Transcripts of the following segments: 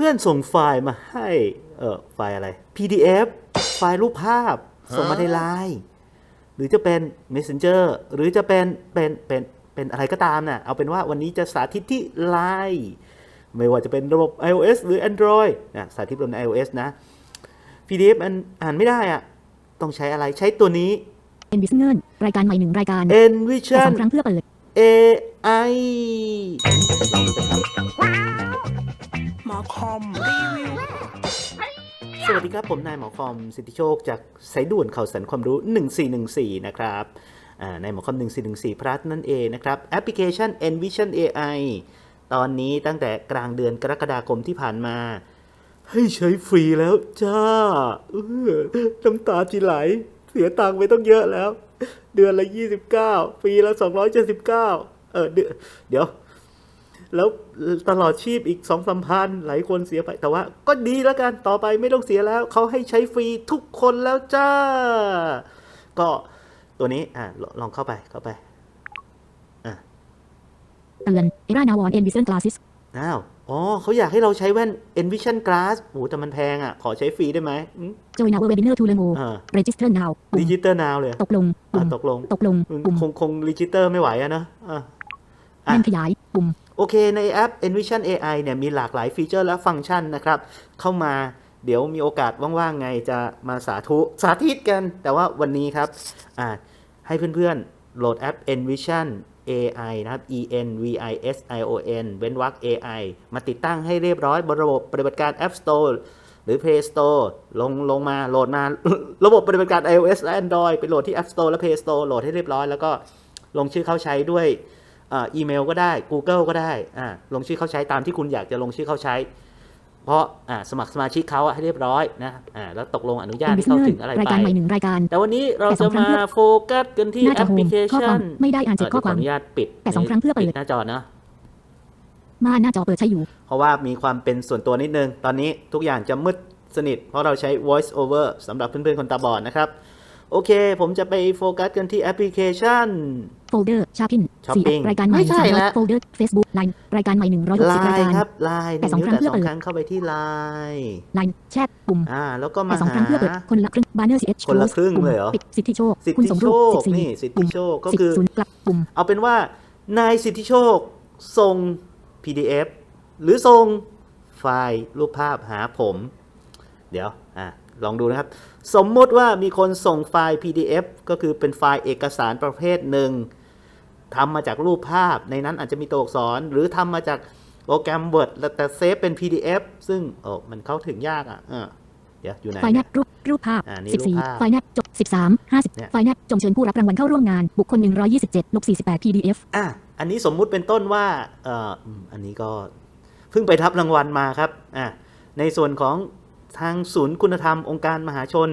พื่อนส่งไฟล์มาให้ เออไฟล์อะไร PDF ไฟล์รูปภาพ ส่งมาในไลน์หรือจะเป็น Messenger หรือจะเป็นเป็นเป็นเป็นอะไรก็ตามน่ะเอาเป็นว่าวันนี้จะสาธิตที่ไลน์ไม่ว่าจะเป็นระบบ iOS หรือ Android นะสาธิตบน iOS นะ PDF มันอ่านไม่ได้อะต้องใช้อะไรใช้ตัวนี้เอ็นบิสเงินรายการใหม่หนึ่งรายการแต่ Envision สองครั้งเพื่อเปิด AI ลองดูครับห มอคอมรีวิว สวัสดีครับ ผมนายหมอคอมสิทธิโชค จากสายด่วนข่าวสารความรู้ 1414 นะครับอ่านายหมอคอม 1414 พลัสนั่นเองนะครับ แอปพลิเคชัน Envision AI ตอนนี้ตั้งแต่กลางเดือนกรกฎาคมที่ผ่านมา ให้ใช้ฟรีแล้วจ้าเออน้ำตาจีไหล เสียตังค์ไปต้องเยอะแล้ว เดือนละ 29ปีละ 279 เออเดือนเดี๋ยว แล้วตลอดชีพอีกสองสามพันหลายคนเสียไป แต่ว่าก็ดีแล้วกันต่อไปไม่ต้องเสียแล้ว เขาให้ใช้ฟรีทุกคนแล้วจ้า ก็ตัวนี้อะลลองเข้าไปเข้าไปเตือนเอรานาวอนเอ็นบิสเซนกลาซิสอ้าว อ๋อเขาอยากให้เราใช้แว่น Envision Glass โอ้แต่มันแพงอะ ขอใช้ฟรีได้ไหมจอยนาวเวบิเนอร์ทูเลโมอ่าเรจิสเตอร์นาวปุ่ดิมจิตอร์นาวเลย ตกลงอะปุ่มตกลง ตกลงปุ่มคงคงดิจิตอร์ไม่ไหวอะเนอะอะอะเล่นขยายปุ่ม โอเคในแอป Envision AI เนี่ยมีหลากหลายฟีเจอร์และฟังก์ชันนะครับ เข้ามาเดี๋ยวมีโอกาสว่างๆไงจะมาสาธุสาธิตกัน แต่ว่าวันนี้ครับอ่าให้เพื่อนๆ โหลดแอป Envision AI นะครับ E N V I S I O N เว้นวรรค AI มาติดตั้งให้เรียบร้อยบนระบบปฏิบัติการ App Store หรือ Play Store ลงลงมาโหลดมา ระบบปฏิบัติการ iOS และ Android ไปโหลดที่ App Store และ Play Store โหลดให้เรียบร้อยแล้วก็ลงชื่อเข้าใช้ด้วย อ่าอีเมลก็ได้ Google ก็ได้อ่าลงชื่อเข้าใช้ตามที่คุณอยากจะลงชื่อเข้าใช้ เพราะอ่าสมัครสมาชิกเขาอะให้เรียบร้อยนะอ่าแล้วตกลงอนุญาเอ็ตนบิให้สเข้าเงินถึงอะไรรายไปการใหม่หนึ่งรายการ แต่วันนี้เราแต่สจะองครั้งมาเพื่อโฟกัสกันที่หน้าแอจอปพลิเคข้อคชัวามนไม่ได้อ่านเจ็ดข้อความเดี๋ยวขออนุญาตปิดแต่สองครั้งเพื่อเปิดปิหน้าจอนะม่านหน้าจอเปิดใช้อยู่ เพราะว่ามีความเป็นส่วนตัวนิดนึง ตอนนี้ทุกอย่างจะมืดสนิท เพราะเราใช้ voice over สำหรับเพื่อนๆคนตาบอดนะครับ โอเค ผมจะไปโฟกัสกันที่แอปพลิเคชัน โฟลเดอร์ชาพิน Shopping สี่รายการใหม่ไม่ใช่สามร้อยละโฟลเดอร์เฟซบุ๊กไลน์รายการใหม่หนึ่งร้อยหกไลสิบรายน์การ ครับไลน์หแต่นึ่งสองนิ้วครั้งแต่สองเพื่อเปิด ครั้งเข้าไปที่ไลน์ไลน์แชทปุ่มอ่า แล้วก็มาแต่สองคหา รั้งเพื่อเปิดคนละครึ่งบานเนอร์ซีเอชคนละครึ่งเลยเหรอ ปิดสิทธิโชคสิทคุณธิสมโชรู้คสิบสี่นี่สิทธิปุ่มโชคก็สิบคือ ศูนย์กลับปุ่ม เอาเป็นว่านายสิทธิโชคส่ง PDF หรือส่งไฟล์รูปภาพหาผม เดี๋ยวอะลองดูนะครับ สมมุติว่ามีคนส่งไฟล์ PDF ก็คือเป็นไฟล์เอกสารประเภทหนึ่ง ทำมาจากรูปภาพในนั้นอาจจะมีตัวอักษร หรือทำมาจากโปรแกรม Word แล้วแต่เซฟเป็น PDF ซึ่งโอ้มันเข้าถึงยากอะอะเดี๋ยวอยู่ไหนไฟล์แนเนี่ยบรูปรูปภาพอ่านี่สิบสี่รูปภาพไฟล์แนบจบสิบสามห้าสิบเนี่ยไฟล์แนบจงเชิญผู้รับรางวัลเข้าร่วมงาน บุคคลหนึ่งร้อยยี่สิบเจ็ดลบสี่สิบแปด PDF อะอันนี้สมมุติเป็นต้นว่าเอ่ออืมอันนี้ก็เพิ่งไปรับรางวัลมาครับอะในส่วนของทางศูนย์คุณธรรมองค์การมหาชน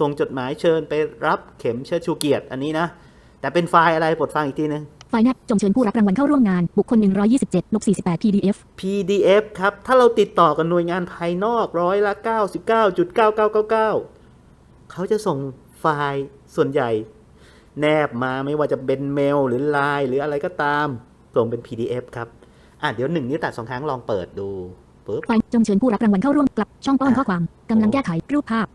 ส่งจดหมายเชิญไปรับเข็มเชิดชูเกียรติอันนี้นะ แต่เป็นไฟล์อะไรบทฟังอีกทีนึง ไฟล์แนบจงเชิญผู้รับรางวัลเข้าร่วมงานบุคคลหนึ่งร้อยยี่สิบเจ็ดลบสี่สิบแปด PDF PDF ครับ ถ้าเราติดต่อกับหน่วยงานภายนอกร้อยละ 99.9999 เขาจะส่งไฟล์ส่วนใหญ่ แนบมาไม่ว่าจะเป็นเมลหรือไลน์หรืออะไรก็ตาม ส่งเป็น PDF ครับ อะเดี๋ยวหนึ่งนิ้วตัดสองครั้งลองเปิดดูปึ๊บไฟล์จงเชิญผู้รับรางวัลเข้าร่วมกลับช่องป้อนอะข้อความกำลังแก้ไขรูปภาพ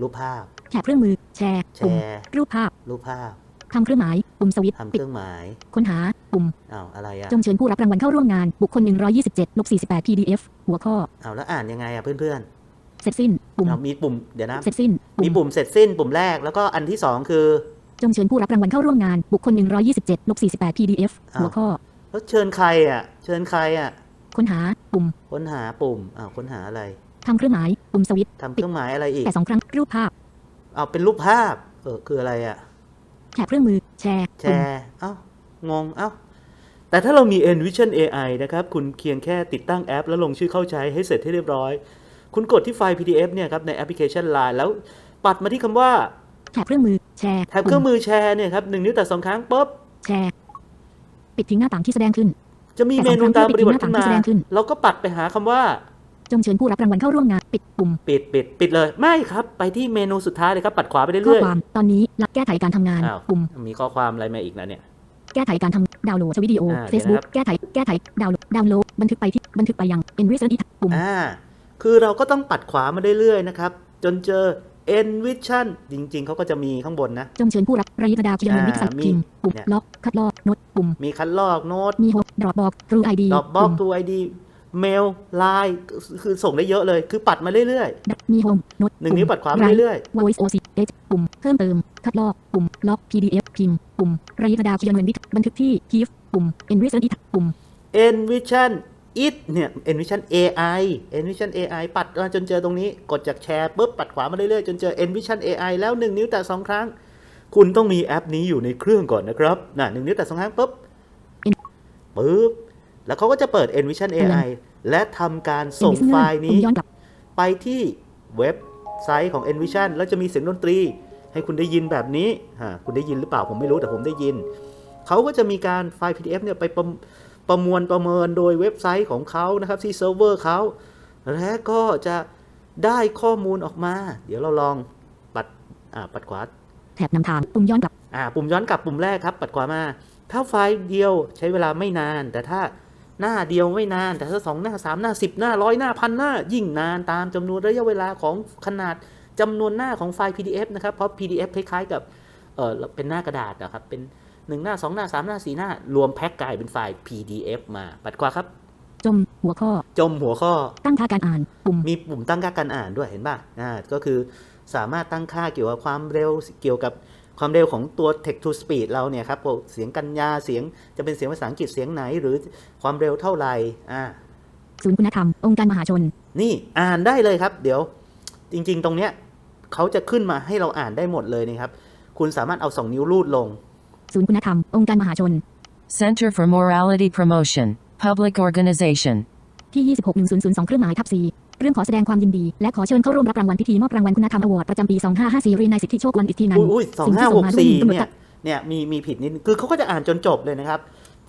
รูปภาพแถบเครื่องมือ แชร์แชปุ่มร์รูปภาพ รูปภาพ ทำเครื่องหมายปุ่มสวิตช์ทำเคปิดรื่องหมายค้นหาปุ่มอ้าวอะไรอะจงเชิญผู้รับรางวัลเข้าร่วมงานบุคคลหนึ่งร้อยยี่สิบเจ็ดลบสี่สิบแปด PDF หัวข้ออ้าวแล้วอ่านยังไงอะเพื่อนเสร็จสิ้นๆปุ่มอ้าวมีปุ่มเดี๋ยวนะเสร็จสิ้นมีปุ่มปุ่มเสร็จสิ้นปุ่มแรกแล้วก็อันที่สองคือจงเชิญผู้รับรางวัลเข้าร่วมงานบุคคลหนึ่งร้อยยี่สิบเจ็ดลบสี่สิบแปด PDF อ้าวหัวข้อแล้วเชิญใครอะ เชิญใครอะ ค้นหาปุ่ม ค้นหาปุ่มอ้าวค้นหาอะไรทำเครื่องหมายปุ่มสวิตช์ทำเครื่องหมายอะไรอีกแต่สองครั้งรูปภาพอ้าวเป็นรูปภาพ เออคืออะไรอะ แถบเครื่องมือ แชร์แชปุ่มร์เอ้างงเอ้าแต่ถ้าเรามี Envision AI นะครับ คุณเพียงแค่ติดตั้งแอป แล้วลงชื่อเข้าใช้ให้เสร็จให้เรียบร้อย คุณกดที่ไฟล์ PDF เนี่ยครับในแอปพลิเคชัน Line แล้วปัดมาที่คำว่าแถบเครื่องมือแชร์แท็บเครื่องมือแชร์เนี่ยครับหนึ่งนิ้วแต่สองครั้งปุ๊บแชร์ปิดทิ้งหน้าต่างที่แสดงขึ้น จะมีแต่เมสองครั้งนูตามปฏิบัติขึ้นที่มาแสดงขึ้นเราก็ปัดไปหาคำว่า จงเชิญผู้รับรางวัลเข้าร่วมงานปิดปุ่ม ปิดปิดปิดเลย ไม่ครับ ไปที่เมนูสุดท้ายเลยครับ ปัดขวาไปข้อเรื่อยความตอนนี้รับแก้ไขการทำงานอ้าวปุ่มๆมีข้อความอะไรมาอีกนะเนี่ย แก้ไขการทำดาวน์โหลดวิดีโอ อ่าเดี๋ยว Facebook นะครับแก้ไขแก้ไขดาวน์โหลดดาวน์โหลดบันทึกไปที่บันทึกไปยัง Envision อีกปุ่ม อ่า คือเราก็ต้องปัดขวามาเรื่อยๆนะครับ จนเจอ Envision จริง ๆ เขาก็จะมีข้างบนนะ จงเชิญผู้รับระยิบระดาเคียนเงินวิกสัตอ่ามีพิมพ์ปุ่มเนี่ยล็อก คัดลอกโน้ตปุ่ม มีคัดลอกโน้ตมีหกดรอปบอกทรูไอดีดอกบล็อกตัวไอดี เมลไลน์คือส่งได้เยอะเลย คือปัดมาเรื่อยมีโฮมโน้ตๆหนึ่งนิ้วปัดขวามาเรื่อยๆ voice OC H ปุ่ม เพิ่มเติม คัดลอก ปุ่ม ล็อก PDF พิมพ์ ปุ่มระยิบระดาเคียนเงินวิกบันทึกที่ KIF ปุ่ม Envision It ปุ่มๆ Envision it เนี่ย Envision AI Envision AI ปัดมาจนเจอตรงนี้ กดจากแชร์ปุ๊บปัดขวามาเรื่อยๆ จนเจอ Envision AI แล้ว1นิ้วแต่2ครั้ง คุณต้องมีแอปนี้อยู่ในเครื่องก่อนนะครับ น่ะหนึ่งนิ้วแต่2ครั้งปุ๊บปุ๊บ แล้วเขาก็จะเปิด Envision AI และทำการส่ง Envision ไฟล์ปุ่นี้มย้อนกลับไปที่เว็บไซต์ของ Envision แล้วจะมีเสียงดนตรี ให้คุณได้ยินแบบนี้ฮะคุณได้ยินหรือเปล่าผมไม่รู้แต่ผมได้ยิน เขาก็จะมีการไฟล์ PDF เนี่ยไปประประมวลประเมินโดยเว็บไซต์ของเขานะครับที่เซิร์ฟเวอร์เขาและก็จะได้ข้อมูลออกมา เดี๋ยวเราลองปัดอ่าปัดขวาแถบนำทางปุ่มย้อนกลับอ่าปุ่มย้อนกลับปุ่มแรกครับ ปัดขวามา ถ้าไฟล์เดียวใช้เวลาไม่นาน แต่ถ้า หน้าเดียวไม่นาน แต่ถ้าสองหน้าสามหน้าสิบหน้าร้อยหน้าพันหน้า ยิ่งนานตามจำนวนระยะเวลาของขนาดจำนวนหน้าของไฟล์ PDF นะครับ เพราะ PDF คล้ายๆกับเออเป็นหน้ากระดาษนะครับ เป็นหนึ่งหน้าสองหน้าสามหน้าสี่หน้า รวมแพ็กกลายเป็นไฟล์ PDF มา ปัดขวาครับ จมหัวข้อ จมหัวข้อ ตั้งค่าการอ่าน ปุ่ม มีปุ่มตั้งค่าการอ่านด้วยเห็นป่ะ อ่า ก็คือสามารถตั้งค่าเกี่ยวกับความเร็ว เกี่ยวกับ ความเร็วของตัว text to speech เราเนี่ยครับพวกเสียงกัญญาเสียงจะเป็นเสียงภาษาอังกฤษเสียงไหน หรือความเร็วเท่าไหร่อ่าศูนย์คุณธรรม องค์การมหาชน นี่อ่านได้เลยครับ เดี๋ยวจริง ๆ ตรงเนี้ยเขาจะขึ้นมาให้เราอ่านได้หมดเลยนะครับ คุณสามารถเอาสองนิ้วลูดลง ศูนย์คุณธรรม องค์การมหาชน Center for Morality Promotion, Public Organization. ที่ 26102เครื่องหมายทับ C เรื่องขอแสดงความยินดี และขอเชิญเข้าร่วมรับรางวัลพิธีมอบรางวัลคุณธรรมอวอร์ดประจำปี 2554เรียนนายสิทธิโชควันอิทธินันอุ้ยท์สองสิ่งห้าที่หส่งกมาด้วยสี่ตำรวจเนี่จัยบเนี่ยมีมีผิดนิดนึงคือเขาก็จะอ่านจนจบเลยนะครับ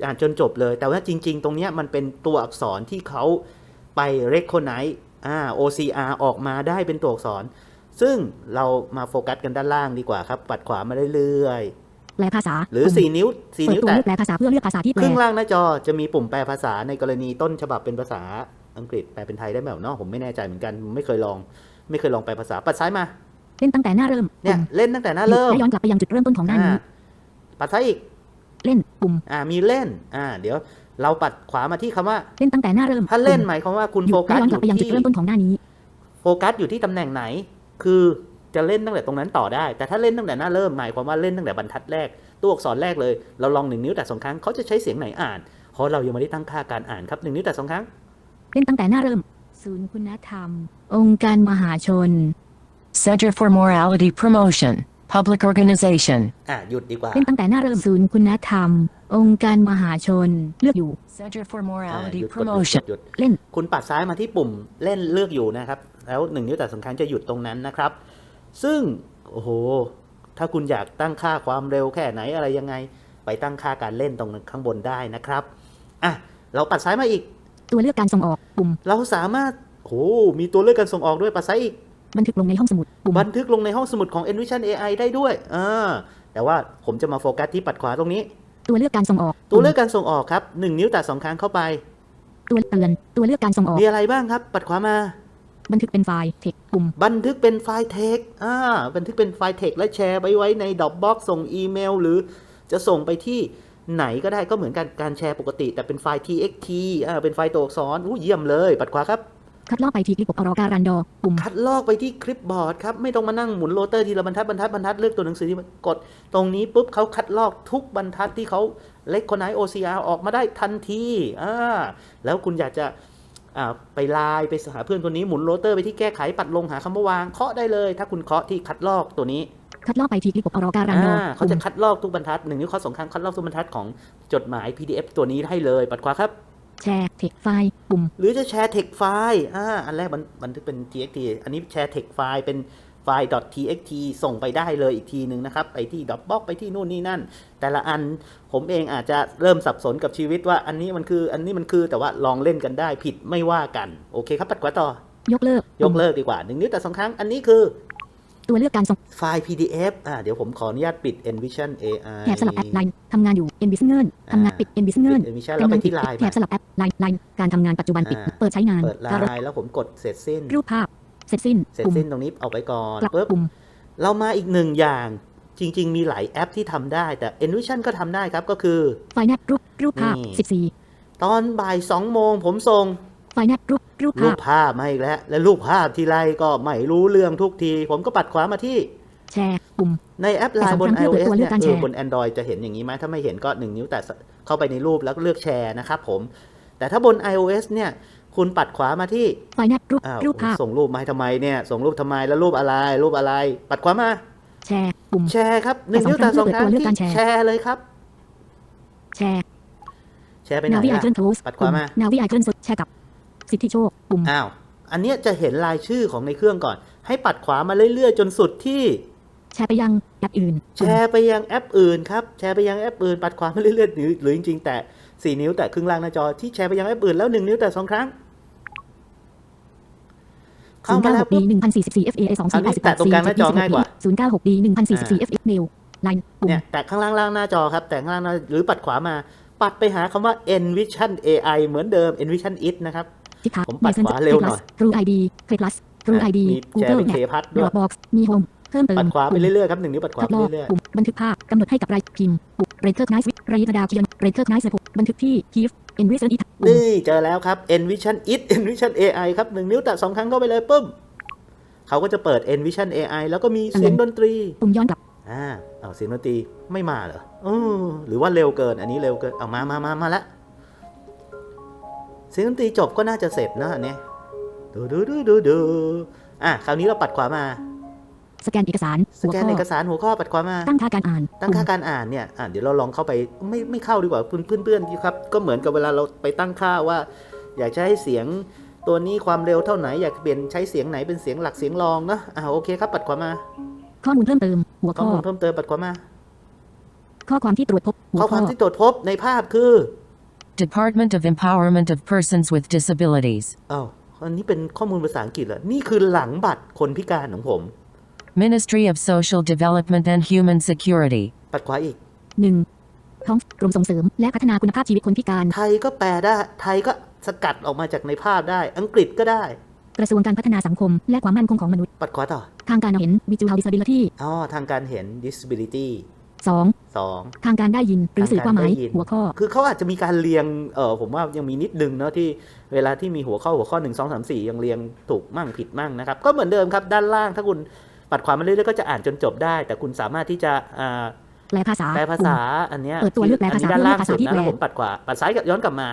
อ่านจนจบเลย แต่ว่าจริง ๆ ตรงเนี้ยมันเป็นตัวอักษรที่เขาไป recognize อ่า OCR ออกมาได้เป็นตัวอักษร ซึ่งเรามาโฟกัสกันด้านล่างดีกว่าครับ ปัดขวามาเรื่อยแปลภาษาๆหรือปุ่ม4นิ้ว4เปิดนิ้วตัวแตะเลือกแปลภาษาเพื่อเลือกภาษาที่แปคลรึ่งล่างหน้าจอจะมีปุ่มแปลภาษาในกรณีต้นฉบับเป็นภาษา อังกฤษแปลเป็นไทยได้ไหมเนาะผมไม่แน่ใจเหมือนกันไม่เคยลอง ไม่เคยลองแปลภาษาปัดซ้ายมา เล่นตั้งแต่หน้าเริ่มเนี่ยปุ่มเล่นตั้งแต่หน้าหยุดเริ่มและย้อนกลับไปยังจุดเริ่มต้นของหน้าอ่านี้ปัดซ้ายอีกเล่นปุ่มอ่ามีเล่นอ่าเดี๋ยวเราปัดขวามาที่คำว่าเล่นตั้งแต่หน้าเริ่มถ้าเล่นปุ่มหมายความว่าคุณหยุโฟดกัและสย้อนอกลับไปยู่ยังจุดที่เริ่มต้นของหน้านี้ โฟกัสอยู่ที่ตำแหน่งไหน คือจะเล่นตั้งแต่ตรงนั้นต่อได้ แต่ถ้าเล่นตั้งแต่หน้าเริ่มหมายความว่าเล่นตั้งแต่บรรทัดแรก ตัวอักษรแรกเลย เราลองหนึ่งนิ้วแต่สองครั้งเขาจะใช้เสียงไหนอ่านเพราะเรายังไม่ได้ตั้งค่าการอ่านครับหนึ่งนิ้วแต่สองครั้งเล่ นตั้งแต่หน้าเริ่ม ศูนย์คุณธรรม องค์การมหาชน Center for Morality Promotion, Public Organization. อ่าหยุดดีกว่าเล่นตั้งแต่หน้าเริ่มศูนย์คุณธรรม องค์การมหาชน เลือกอยู่ Center for อ่า Morality หยุดกดหยุด Promotion. หยุดเล่น คุณปัดซ้ายมาที่ปุ่มเล่นเลือกอยู่นะครับ แล้วหนึ่งนิ้วแต่สองครั้งจะหยุดตรงนั้นนะครับ ซึ่ง โอ้โห ถ้าคุณอยากตั้งค่าความเร็วแค่ไหนอะไรยังไง ไปตั้งค่าการเล่นตรงข้างบนได้นะครับ อะ เราปัดซ้ายมาอีก ตัวเลือกการส่งออกปุ่ม เราสามารถโอ้มีตัวเลือกการส่งออกด้วยปัดซ้ายอีก บันทึกลงในห้องสมุดปุ่มบันทึกลงในห้องสมุดของ Envision AI ได้ด้วยอ่าแต่ว่าผมจะมาโฟกัสที่ปัดขวาตรงนี้ ตัวเลือกการส่งออก ตัวเลือกการส่งออกครับหนึ่งนิ้วแตะสองครั้งเข้าไป ตัวเตือนตัวเลือกการส่งออกมีอะไรบ้างครับ ปัดขวามา บันทึกเป็นไฟล์เทคปุ่มบันทึกเป็นไฟล์เทคอ่าบันทึกเป็นไฟล์เทคและแชร์ไปไว้ใน Dropbox ส่งอีเมล หรือจะส่งไปที่ ไหนก็ได้ก็เหมือนกันการแชร์ปกติ แต่เป็นไฟล์ txt อ่าเป็นไฟล์ตัวอักษรอู้เยี่ยมเลยปัดขวาครับ คัดลอกไปที่คลิปอรอการันดอปุ่มคัดลอกไปที่คลิปบอร์ดครับ ไม่ต้องมานั่งหมุนโรเตอร์ทีละบรรทัดบรรทัดบรรทัดเลือกตัวหนังสือที่มันกด ตรงนี้ปุ๊บเขาคัดลอกทุกบรรทัดที่เขาเล็กคนไหน OCR ออกมาได้ทันทีอ่าแล้วคุณอยากจะอ่าไปไลน์ไปหาเพื่อนคนนี้หมุนโรเตอร์ไปที่แก้ไขปัดลงหาคำว่าวางเคาะได้เลย ถ้าคุณเคาะที่คัดลอกตัวนี้ คัดลอกไปที่คลิปอรอการันดออ่าเขาจะคัดลอกทุกบรรทัดหนึ่งนิ้วเคาะสองครั้งคัดลอกทุกบรรทัดของจดหมาย PDF ตัวนี้ให้เลย ปัดขวาครับ แชร์เทคไฟล์ปุ่ม หรือจะแชร์เทคไฟล์อ่าอันแรกบันบันทึกเป็น txt อันนี้แชร์เทคไฟล์เป็นไฟล์ .txt ส่งไปได้เลยอีกทีหนึ่งนะครับ ไปที่ Dropbox ไปที่นู่นนี่นั่น แต่ละอันผมเองอาจจะเริ่มสับสนกับชีวิตว่าอันนี้มันคืออันนี้มันคือแต่ว่าลองเล่นกันได้ผิดไม่ว่ากัน โอเคครับปัดขวาต่อยกเลิก ยกเลิกดีกว่าหนึ่งนิ้วแต่สองครั้งอันนี้คือ ตัวเลือกการส่งไฟล์ PDF อ่าเดี๋ยวผมขออนุญาตปิด Envision AI แถบสลับแอปไลน์ทำงานอยู่ n b u s i n e s ทำงานปิด n b u s i n e s ปิด Envision แล้วไปที่ไลน์แถบสลับแอปไลน์ไลน์การทำงานปัจจุบันปิดอ่าเปิดใช้งานเปิดไลการน์แล้วผมกดเสร็จสิ้น รูปภาพ เสร็จสิ้นเสร็จปุ่มสิ้นตรงนี้เอาไปก่อนกลับปุ๊บปุ่มเรามาอีกหนึ่งอย่างจริง ๆ มีหลายแอปที่ทำได้แต่ Envision ก็ทำได้ครับก็คือไฟล์แนบรูปรูปภาพนี่14 ตอนบ่าย2โมงผมส่ง ไฟล์แนบรูปรูปรูภาปพภาพมาอีกแล้ว และรูปภาพทีไรก็ไม่รู้เรื่องทุกที ผมก็ปัดขวามาที่ แชร์ปุ่ม ในแอปไลน์บน แต่สำคัญคือ iOS ตัวเลืเนี่อยกการเอแชอร์บน Android จะเห็นอย่างนี้ไหมถ้าไม่เห็นก็ 1 นิ้วแต่เข้าไปในรูปแล้วก็เลือกแชร์นะครับผม แต่ถ้าบน iOS เนี่ยคุณปัดขวามาที่ไฟล์แนบรูปอ้าวรูปภาพ ส่งรูปมาให้ทำไมเนี่ยส่งรูปทำไมแล้วรูปอะไร รูปอะไร ปัดขวามา แชร์ปุ่ม แชร์ครับหนึ่งนิ้วแต่สองครั้งแต่สำคัญคือตัวเลือกที่การแชร์ แชร์เลยครับ แชร์แชร์ไปไหนนาวิไอล่ะเคิลโพสปัดขวามา นาวิไอเคิลแชร์กับ สิทธิโชคปุ่มอ้าว อันเนี้ยจะเห็นรายชื่อของในเครื่องก่อน ให้ปัดขวามาเรื่อยๆ จนสุดที่ แชร์ไปยังแอปอื่นแชร์ไปยังแอปอื่นครับ แชร์ไปยังแอปอื่น ปัดขวามาเรื่อยๆหรือหรือจริงๆ แต่4นิ้วแต่ครึ่งล่างหน้าจอที่แชร์ไปยังแอปอื่นแล้ว1นิ้วแต่2ครั้งเข้ามาแล้ว096 D 1044 FA 2อันนี้แตะตรงกลางหน้าจอง่ายกว่า096 D 1044 FA เมลไลน์ปุ่มเนี่ยแต่ข้างล่างล่างหน้าจอครับ แต่ข้างล่างหน้าหรือปัดขวามา ปัดไปหาคำว่า Envision AI เหมือนเดิม Envision It นะครับ ทิศทางผมปัดขวาเร็วหน่อย True ID Play Plus True อะ ID มีแชร์ Google เป็น Map เคพัทด้วย Dropbox มี Home เพิ่มเติมปัดขวาไปปุ่มเรื่อยๆครับหนึ่งนิ้วปัดขวาทดไปลองเรื่อยปุ่มบันทึกภาพกำหนดให้กับรายพิมพ์ปุ่ม Recognize with ระยะดาวเคียง Recognize ระบบบันทึกที่ Keep Envision It ๆปุ่มนี่เจอแล้วครับ Envision It Envision AI ครับหนึ่งนิ้วแตะสองครั้งเข้าไปเลยปุ๊บเขาก็จะเปิด Envision AI แล้วก็มีเสียงดนตรีปุ่มย้อนกลับอ่าเอาเสียงดนตรีไม่มาเหรอเออหรือว่าเร็วเกินอันนี้เร็วเกินเอามามามามาละเสียงดนตรีจบก็น่าจะเสร็จนะอันเนี้ยดูดูดูดูดูอะคราวนี้เราปัดขวามา สแกนเอกสารสหัวแกนข้อเอกสารหัวข้อปัดขวามา ตั้งค่าการอ่าน ตั้งค่าการอ่านเนี่ยอะเดี๋ยวเราลองเข้าไปไม่ไม่เข้าดีกว่าเพื่อนเพื่อนเพื่อนๆครับ ก็เหมือนกับเวลาเราไปตั้งค่าว่า อยากจะให้เสียงตัวนี้ความเร็วเท่าไหนอยากเปลี่ยนใช้เสียงไหนเป็นเสียงหลักเสียงรองเนอะอ่าโอเคครับปัดขวามา ข้อมูลเพิ่มเติม หัวข้อข้อมูลเพิ่มเติมปัดขวามา ข้อความที่ตรวจพบหัวข้อคข้วาอมที่ตรวจพบในภาพคือ Department of Empowerment of Persons with Disabilities. อ้าวอันนี้เป็นข้อมูลภาษาอังกฤษเหรอ นี่คือหลังบัตรคนพิการของผม Ministry of Social Development and Human Security. ปัดขวาอีก หนึ่งท้องกรมส่งเสริม และพัฒนาคุณภาพชีวิตคนพิการ ไทยก็แปลได้ ไทยก็สกัดออกมาจากในภาพได้ อังกฤษก็ได้ กระทรวงการพัฒนาสังคม และความมั่นคงของมนุษย์ ปัดขวาต่อ ทางการเห็น Visual Disability อ๋อทางการเห็น disability 2. 2ทางการได้ยินหรือสื่อความหมายทงกรได้ยิน หัวข้อ คือเขาอาจจะมีการเรียงเออผมว่ายังมีนิดนึงเนาะที่เวลาที่มีหัวข้อหัวข้อ1 2 3 4ยังเรียงถูกมั่งผิดมั่งนะครับ ก็เหมือนเดิมครับ ด้านล่างถ้าคุณปัดขวามาเรื่อยๆก็จะอ่านจนจบได้ แต่คุณสามารถที่จะอ่าแปลภาษาแปลภาษาอันเนี้ยเปิดตัวเลือกแปลภาษาอันนี้ด้านล่างสุดเลือกภาษาที่นะแล้วแปลผมปัดขวาปัดซ้ายกับย้อนกลับมา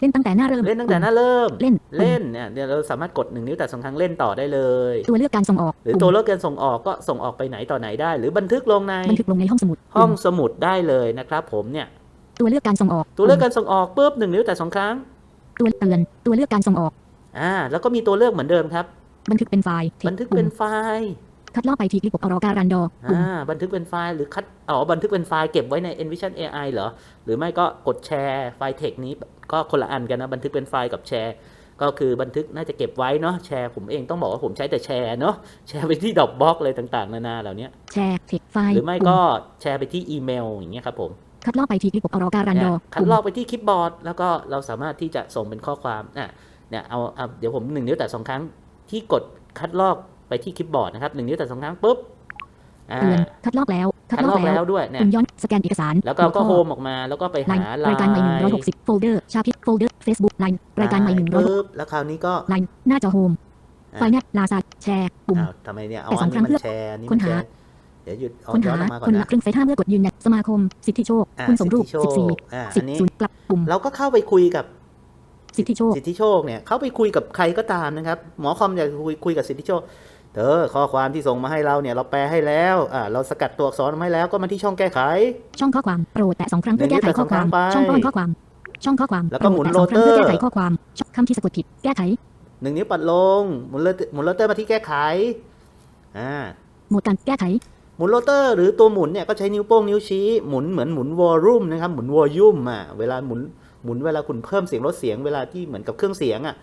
เล่นตั้งแต่หน้าเริ่ม เล่นตั้งแต่หน้าเริ่ม เล่น เล่นเนี่ยเดี๋ยวเราสามารถกดหนึ่งนิ้วแต่สองครั้งเล่นต่อได้เลย ตัวเลือกการส่งออก หรือตัวเลือกการส่งออกก็ส่งออกไปไหนต่อไหนได้ หรือบันทึกลงใน บันทึกลงในห้องสมุด ห้องสมุดได้เลยนะครับ ผมเนี่ย ตัวเลือกการส่งออก ตัวเลือกการส่งออกปุ๊บหนึ่งนิ้วแต่สองครั้ง ตัวเตือน ตัวเลือกการส่งออก อ่า แล้วก็มีตัวเลือกเหมือนเดิมครับ บันทึกเป็นไฟล์ บันทึกเป็นไฟล์ คัดลอกไปที่คลิปอรการันดอปุ่มอ่าบันทึกเป็นไฟล์หรือคัดอ๋อบันทึกเป็นไฟล์เก็บไว้ใน Envision AI เหรอ หรือไม่ก็กดแชร์ไฟล์เทคนี้ก็คนละอันกันนะบันทึกเป็นไฟล์กับแชร์ก็คือบันทึกน่าจะเก็บไว้เนาะแชร์ผมเองต้องบอกว่าผมใช้แต่แชร์เนาะแชร์ไปที่ดอกบล็อกอะไรต่าง ๆ นานาเหล่านี้แชร์เทคไฟล์หรือไม่ปุ่ก็แชร์ไปที่อีเมลอย่างเงี้ยครับผมคัดลอกไปที่คลิปอรการันดอเนี่ยคัดลอกไปที่คลิปบอร์ด แล้วก็เราสามารถที่จะส่งเป็นข้อความอะเนี่ยเอาเอาเดี๋ยวผมหนึ่งนิ้วแต่สองครั้งที่กดคัดลอก ไปที่คลิปบอร์ดนะครับหนึ่งนิ้วแต่สองครั้งปุ๊บอ่าเตือนคัดลอกแล้วคัดคัดลลออกกแล้แล้ววด้วยเนี่ยปุ่มย้อนสแกนเอกสาร แล้วก็ก็หัโฮข้อมออกมาแล้วก็ไปไลหาน์ไลน์รายการใหม่หนึ่งร้อยหกสิบโฟลเดอร์ชาพิกโฟลเดอร์เฟซบุ๊กไลน์รายการใหม่หนึ่งร้อยปุ๊บแล้วคราวนี้ก็ไลน์หน้าจอโฮมอะไฟล์แนบลาซาแชร์ปุ่มอ้าวทำไมเนี่ยเอาแต่สอัอนงนี้มันครั้งแชร์อันนี่ค้มันนแชหาร์เดี๋ยวหยุดเอาค้นย้อหานออกมาก่อคนนนะละครึ่งเฟซห้าเมื่อกดยืนยันสมาคม สิทธิโชคอะคุณสมรูปสิทธิโชคสิบสี่อะสิอับนนี้ศูนย์กลับปุ่มเราก็เข้าไปคุยกับสิทธิโชคสิทธิโชคเนี่ยเขาไปคุยกับใครก็ตามนะครับ หมอคอมอยากคุยคุยกับสิทธิโชค เธอข้อความที่ส่งมาให้เราเนี่ยเราแปลให้แล้วอ่าเราสกัดตัวอักษรมาให้แล้วก็มาที่ช่องแก้ไข ช่องข้อความโปรดแตะสองครั้งเพื่อแก้ไขข้อความเดี๋ยวนี้แตะสช่อองงครั้ป้งอนไปข้อความ ช่องข้อความแล้วก็หมุนโปรดแตะสองครั้งเพื่อโรเตอร์แก้ไขข้อความช่องคำที่สะกดผิดแก้ไขหนึ่งนิ้วปัดลงหมุนเลหมุนโรเตอร์มาที่แก้ไขอ่าโหมดการแก้ไขหมุนโรเตอร์หรือตัวหมุนเนี่ยก็ใช้นิ้วโป้งนิ้วชี้หมุนเหมือนหมุนวอลลุ่มนะครับหมุนวอลยุ่มอะเวลาหมุนหมุนเวลาคุณเพิ่มเสียงลดเสียงเวลาที่เหมือนกับเครื่องเสียงอะ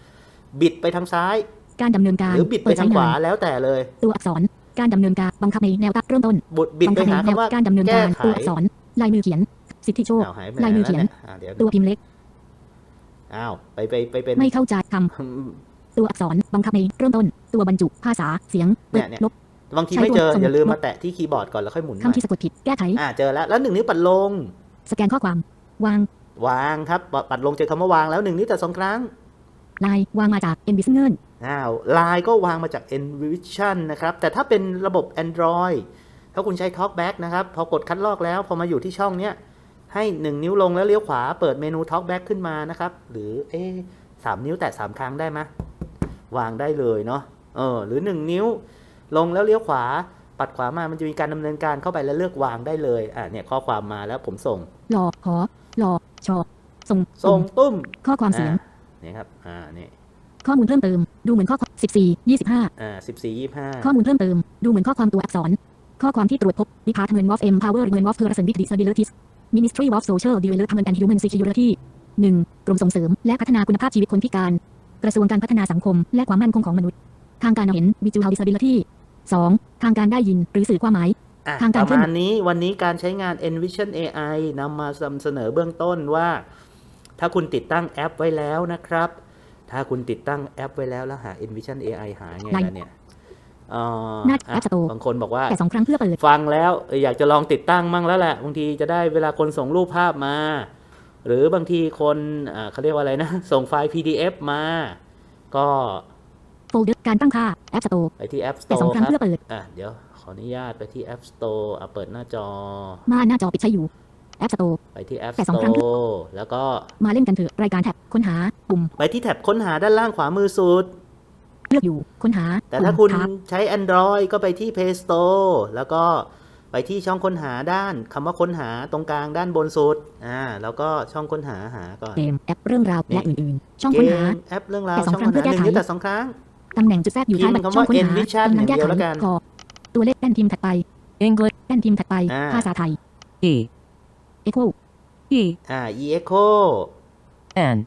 บิดไปทางซ้าย การดำเนินการหรือบิดไปเปิดทาใช้งขวางานแล้วแต่เลย ตัวอักษร การดำเนินการบังคับในแนวตั้งเริ่มต้นบุดบิดบัไปคัในหาแนวคำว่าการดำเนินแก้การไขตัวอักษรลายมือเขียน สิทธิโชคอ้าวหายไปลายมือเขียนไหแล้วะอ่าเดี๋ยวตัวพิมพ์เล็กอ้าวไปไปไปเป็นไม่เข้าใจคำตัวอักษรบังคับในเริ่มต้น ตัวบรรจุภาษาเสียงเปิเนี่ดยเนี่ยลบบางทีไม่เจอใช้ตัวอย่าลืมส่งมาแตะที่คีย์บอร์ดก่อนแล้วค่อยหมุนใหม่คำที่สะกดผิดแก้ไขอ่าเจอแล้วแล้วหนึ่งนิ้วปัดลง สแกนข้อความ วาง วางครับปปัดลงเจอคำว่าวางแล้วหนึ่งนิ้วแต่สองครั้ง ลายวางมาจาก n b u s i n e s อ้าวไลน์ก็วางมาจาก Envision นะครับ แต่ถ้าเป็นระบบ Android ถ้าคุณใช้ TalkBack นะครับ พอกดคัดลอกแล้ว พอมาอยู่ที่ช่องเนี้ยให้ 1 นิ้วลงแล้วเลี้ยวขวาเปิดเมนู TalkBack ขึ้นมานะครับ หรือเอ๊ะสามนิ้วแตะสามครั้งได้ไหมวางได้เลยเนาะเออหรือ 1 นิ้วลงแล้วเลี้ยวขวาปัดขวามา มันจะมีการดำเนินการเข้าไปแล้วเลือกวางได้เลย อะเนี่ยข้อความมาแล้วผมส่ง หลอขอหลอชอส่ง ส่งตุ้ม ข้อความเสียงอะ นี่ครับ อ่า นี่ ข้อมูลเพิ่มเติม ดูเหมือนข้อความ14 25อ่าสิบสี่ยี่ห้าข้อมูลเพิ่มเติม ดูเหมือนข้อความตัวอักษร ข้อความที่ตรวจพบ Department of Empowerment of Persons with Disabilities Ministry of Social Development and Human Security 1. กรมส่งเสริม และพัฒนาคุณภาพชีวิตคนพิการ กระทรวงการพัฒนาสังคม และความมั่นคงของมนุษย์ ทางการเห็น Visual Disability 2. ทางการได้ยินหรือสื่อความหมายอะทางปการระเคลื่อนมาณนี้วันนี้การใช้งาน Envision AI นำมานำเสนอเบื้องต้นว่า ถ้าคุณติดตั้งแอปไว้แล้วนะครับ ถ้าคุณติดตั้งแอปไว้แล้วแล้วหา Envision AI หาไงล่ะเนี่ยเอ่อหน้าอะ App Store บางคนบอกว่าแต่สองครั้งเพื่อเปิดฟังแล้วเอออยากจะลองติดตั้งมั่งแล้วแหละบางทีจะได้เวลาคนส่งรูปภาพมา หรือบางทีคนอ่าเขาเรียกว่าอะไรนะ ส่งไฟล์ PDF มา ก็โฟลเดอร์การตั้งค่า App Store ไปที่ App แต่สอง Store ครั้งครับเพื่อเปิดอะเดี๋ยวขออนุญาตไปที่ App Store อะเปิดหน้าจอมาหน้าจอปิดใช้อยู่ App Store ไปที่ App แต่สองครั้ง Store แล้วก็มาเล่นกันเถอะรายการแท็บค้นหาปุ่มไปที่แท็บค้นหาด้านล่างขวามือสุด เลือกอยู่ค้นหาแต่ถ้าคุณปุ่ม tab ใช้ Android ก็ไปที่ Play Store แล้วก็ไปที่ช่องค้นหาด้านคำว่าค้นหาตรงกลางด้านบนสุดอ่าแล้วก็ช่องค้นหาหาก่อน เกมแอปเรื่องราวนี่และอื่นๆ ช่องเกค้นหามแอปเรื่องราวแต่สองช่องค้นครั้หางหเพื่อแก้นึ่งไขนิ้วแต่สองครั้ง ตำแหน่งจุดแทรกอยู่ท้ายพิบัมพ์ตรคำช่อว่างค้นหา Envision กำลังแก้อย่างเดียวไขแล้วกันขอตัวเลขแป้นพิมพ์ถัดไป English แป้นพิมพ์ถัดไป อ่า ภาษาไทย E Echo E อ่า e echo N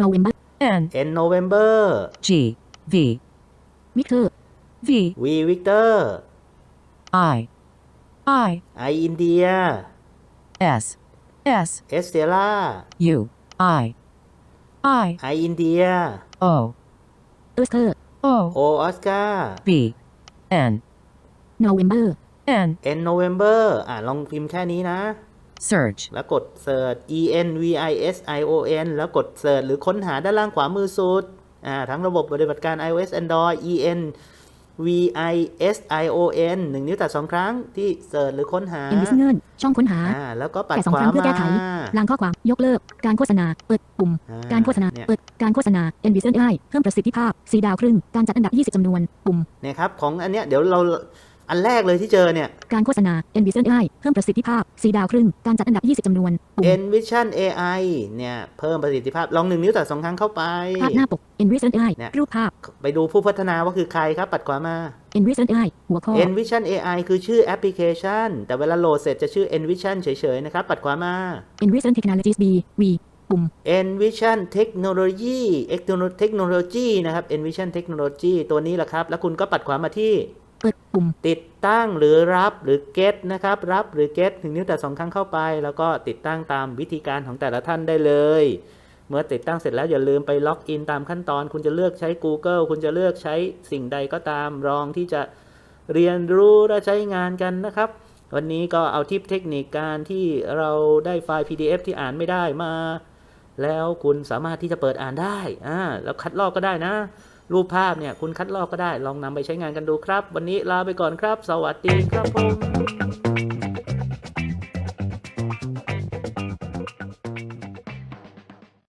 November N n November G V Victor V v Victor I I I India S S S Sierra U I I I India O Oscar O O Oscar B N November N N November อ่าลองพิมพ์แค่นี้นะ Search แล้วกด search e n v i s i o n แล้วกด search หรือค้นหาด้านล่างขวามือสุดอ่าทั้งระบบปฏิบัติการ iOS Android e n v i s i o n หนึ่งนิ้วแต่สองครั้งที่ search หรือค้นหา e n v i s i o n ช่องค้นหา อ่าแล้วก็ปัดแต่สอขงวาครั้งเพื่อมาแก้ไขลางข้อความ ยกเลิก การโฆษณา เปิดปุ่ม อ่การโฆษณา เนี่ยเปิด การโฆษณา e n v i s i o n AI เพิ่มประสิทธิภาพสีดาวครึ่ง การจัดอันดับ 20จำนวน ปุ่ม เนี่ยครับของอันเนี้ยเดี๋ยวเรา อันแรกเลยที่เจอเนี่ย การโฆษณา e n v i s i o n AI เพิ่มประสิทธิภาพสีดาวครึ่ง การจัดอันดับ 20จำนวนปุ่ม Envision AI เนี่ย เพิ่มประสิทธิภาพ ลองหนึ่งนิ้วแต่สองครั้งเข้าไป ภาพหน้าปก e n v i s i o n AI เนี่ยรูปภาพ ไปดูผู้พัฒนาว่าคือใครครับ ปัดขวามา e n v i s i o n AI หัวข้อ Envision AI คือชื่อแอปพลิเคชัน แต่เวลาโหลดเสร็จจะชื่อ Envision เฉยๆนะครับ ปัดขวามา e n v i s i o n Technologies B V ปุ่ม Envision Technology Technology นะครับ Envision Technology ตัวนี้แหละครับ แล้วคุณก็ปัดขวามาที่เปิดปุ่ม ติดตั้งหรือรับหรือ get นะครับ รับหรือ get ถึงนิ้วแต่สองครั้งเข้าไป แล้วก็ติดตั้งตามวิธีการของแต่ละท่านได้เลย เมื่อติดตั้งเสร็จแล้วอย่าลืมไปล็อกอินตามขั้นตอน คุณจะเลือกใช้ Google คุณจะเลือกใช้สิ่งใดก็ตามรองที่จะเรียนรู้และใช้งานกันนะครับ วันนี้ก็เอาทิปเทคนิคการที่เราได้ไฟล์ PDF ที่อ่านไม่ได้มา แล้วคุณสามารถที่จะเปิดอ่านได้อ่าแล้วคัดลอกก็ได้นะ รูปภาพเนี่ยคุณคัดลอกก็ได้ ลองนำไปใช้งานกันดูครับ วันนี้ลาไปก่อนครับ สวัสดีครับผม